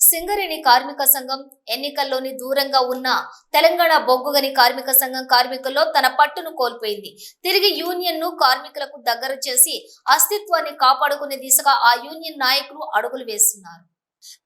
సింగరేణి కార్మిక సంఘం ఎన్నికల్లోని దూరంగా ఉన్న తెలంగాణ బొగ్గుగని కార్మిక సంఘం కార్మికుల్లో తన పట్టును కోల్పోయింది. తిరిగి యూనియన్ను కార్మికులకు దగ్గర చేసి అస్తిత్వాన్ని కాపాడుకునే దిశగా ఆ యూనియన్ నాయకులు అడుగులు వేస్తున్నారు.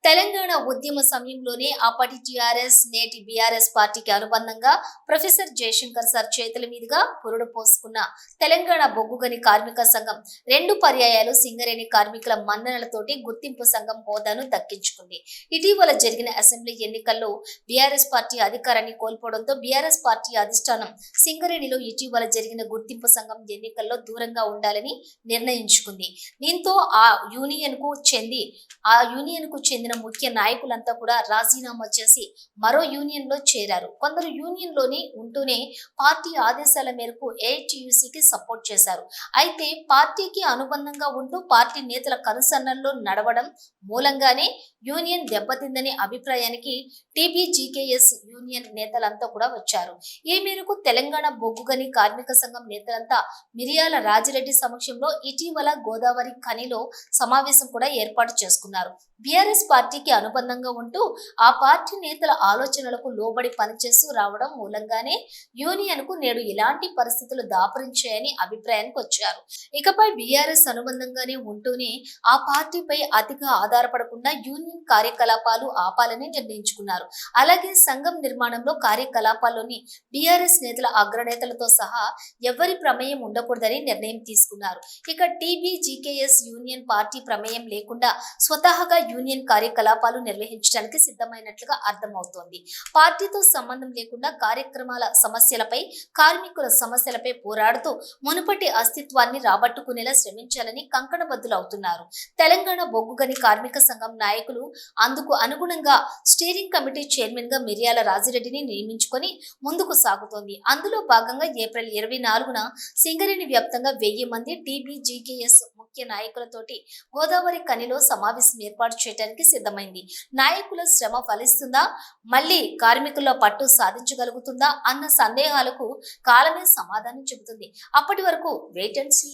తెలంగాణ ఉద్యమ సమయంలోనే అప్పటి టిఆర్ఎస్ నేటి బీఆర్ఎస్ పార్టీకి అనుబంధంగా ప్రొఫెసర్ జయశంకర్ సార్ చేతుల మీదుగా పురుడు పోసుకున్న తెలంగాణ బొగ్గుగని కార్మిక సంఘం రెండు పర్యాయాలు సింగరేణి కార్మికుల మన్ననలతోటి గుర్తింపు సంఘం హోదాను దక్కించుకుంది. ఇటీవల జరిగిన అసెంబ్లీ ఎన్నికల్లో బీఆర్ఎస్ పార్టీ అధికారాన్ని కోల్పోవడంతో బీఆర్ఎస్ పార్టీ అధిష్టానం సింగరేణిలో ఇటీవల జరిగిన గుర్తింపు సంఘం ఎన్నికల్లో దూరంగా ఉండాలని నిర్ణయించుకుంది. దీంతో ఆ యూనియన్కు చెంది ఆ యూనియన్కు చెందిన ముఖ్య నాయకులంతా కూడా రాజీనామా చేసి మరో యూనియన్లో చేరారు. కొందరు యూనియన్లోని ఉంటూనే పార్టీ ఆదేశాల మేరకు ఏఐటియుసికి సపోర్ట్ చేశారు. అయితే పార్టీకి అనుబంధంగా ఉంటూ పార్టీ నేతల కనుసన్నల్లో నడవడం మూలంగానే యూనియన్ దెబ్బతిందనే అభిప్రాయానికి టీబీజీకేఎస్ యూనియన్ నేతలంతా కూడా వచ్చారు. ఈ మేరకు తెలంగాణ బొగ్గుగని కార్మిక సంఘం నేతలంతా మిరియాల రాజిరెడ్డి సమక్షంలో ఇటీవల గోదావరి ఖనిలో సమావేశం కూడా ఏర్పాటు చేసుకున్నారు. బీఆర్ఎస్ పార్టీకి అనుబంధంగా ఉంటూ ఆ పార్టీ నేతల ఆలోచనలకు లోబడి పనిచేస్తూ రావడం మూలంగానే యూనియన్కు నేడు ఇలాంటి పరిస్థితులు దాపరించాయని అభిప్రాయానికి వచ్చారు. ఇకపై బీఆర్ఎస్ అనుబంధంగానే ఉంటూనే ఆ పార్టీపై అతిగా ఆధారపడకుండా యూనియన్ కార్యకలాపాలు ఆపాలని నిర్ణయించుకున్నారు. అలాగే సంఘం నిర్మాణంలో కార్యకలాపాల్లోని బీఆర్ఎస్ నేతల అగ్రనేతలతో సహా ఎవరి ప్రమేయం ఉండకూడదని నిర్ణయం తీసుకున్నారు. ఇక టీబీజీకేఎస్ యూనియన్ పార్టీ ప్రమేయం లేకుండా స్వతహాగా యూనియన్ కార్యకలాపాలు నిర్వహించడానికి సిద్ధమైనట్లుగా అర్థమవుతోంది. పార్టీతో సంబంధం లేకుండా కార్యక్రమాల సమస్యలపై కార్మికుల సమస్యలపై పోరాడుతూ మునుపటి అస్తిత్వాన్ని రాబట్టుకునేలా శ్రమించాలని కంకణబద్దులు అవుతున్నారు తెలంగాణ బొగ్గుగని కార్మిక సంఘం నాయకులు అందుకు అనుగుణంగా స్టీరింగ్ కమిటీ చైర్మన్గా మిర్యాల రాజిరెడ్డిని నియమించుకొని ముందుకు సాగుతోంది. అందులో భాగంగా ఏప్రిల్ ఇరవై నాలుగున సింగరేణి వ్యాప్తంగా వెయ్యి మంది టీబీజీకేఎస్ ముఖ్య నాయకులతోటి గోదావరి కనిలో సమావేశం ఏర్పాటు చేయడానికి చేయడానికి సిద్ధమైంది. నాయకుల శ్రమ ఫలిస్తుందా? మళ్ళీ కార్మికుల్లో పట్టు సాధించగలుగుతుందా? అన్న సందేహాలకు కాలమే సమాధానం చెబుతుంది. అప్పటి వరకు వెయిట్ అండ్ సీ